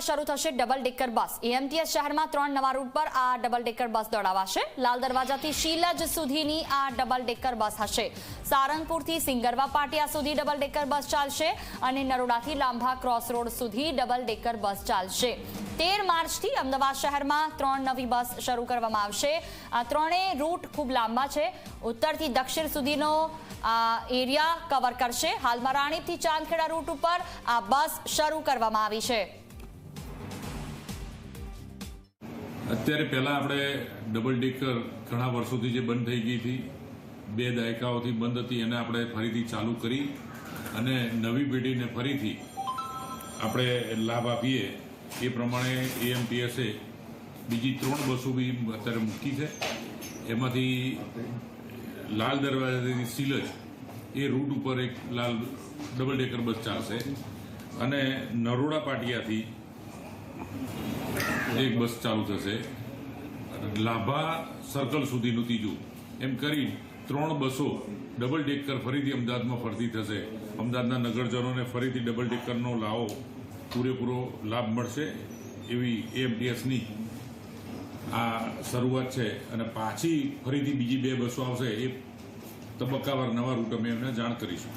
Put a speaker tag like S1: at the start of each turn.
S1: પર શરૂ થશે ડબલ ડેકર બસ એએમટીએસ શહેરમાં ત્રણ નવા રૂટ પર આ ડબલ ડેકર બસ દોડાવાશે. લાલ દરવાજાથી શીલજ સુધીની આ ડબલ ડેકર બસ હશે. સારંગપુરથી સિંગરવા પાટિયા સુધી ડબલ ડેકર બસ ચાલશે અને નરોડાથી લાંભા ક્રોસ રોડ સુધી ડબલ ડેકર બસ ચાલશે. તેર માર્ચથી અમદાવાદ શહેરમાં ત્રણ નવી બસ શરૂ કરવામાં આવશે. આ ત્રણેય રૂટ ખૂબ લાંબા છે. ઉત્તરથી દક્ષિણ સુધીનો આ એરિયા કવર કરશે. હાલમાં રાણીપથી ચાંદખેડા રૂટ ઉપર આ બસ શરૂ કરવામાં આવી છે.
S2: અત્યારે પહેલા આપણે ડબલ ડેકર ઘણા વર્ષોથી જે બંધ થઈ ગઈ હતી, બે દાયકાઓથી બંધ હતી, એને આપણે ફરીથી ચાલુ કરી અને નવી પેઢીને ફરીથી આપણે લાભ આપીએ એ પ્રમાણે એએમટીએસે બીજી ત્રણ બસો બી અત્યારે મૂકી છે. એમાંથી લાલ દરવાજાથી સિલજ એ રૂટ ઉપર એક લાલ ડબલ ડેકર બસ ચાલશે. અને નરોડા પાટિયાથી એક બસ ચાલુ થશે. લાભા સર્કલ સુધીનું ત્રીજું. એમ કરી ત્રણ બસો ડબલ ડેકર ફરીથી અમદાવાદમાં ફરતી થશે. અમદાવાદના નગરજનોને ફરીથી ડબલ ડેકરનો લાવો. પૂરેપૂરો લાભ મળશે એવી એએમટીએસની આ શરૂઆત છે. અને પાછી ફરીથી બીજી બે બસો આવશે એ તબક્કાવાર નવા રૂટ અમે એમને જાણ કરીશું.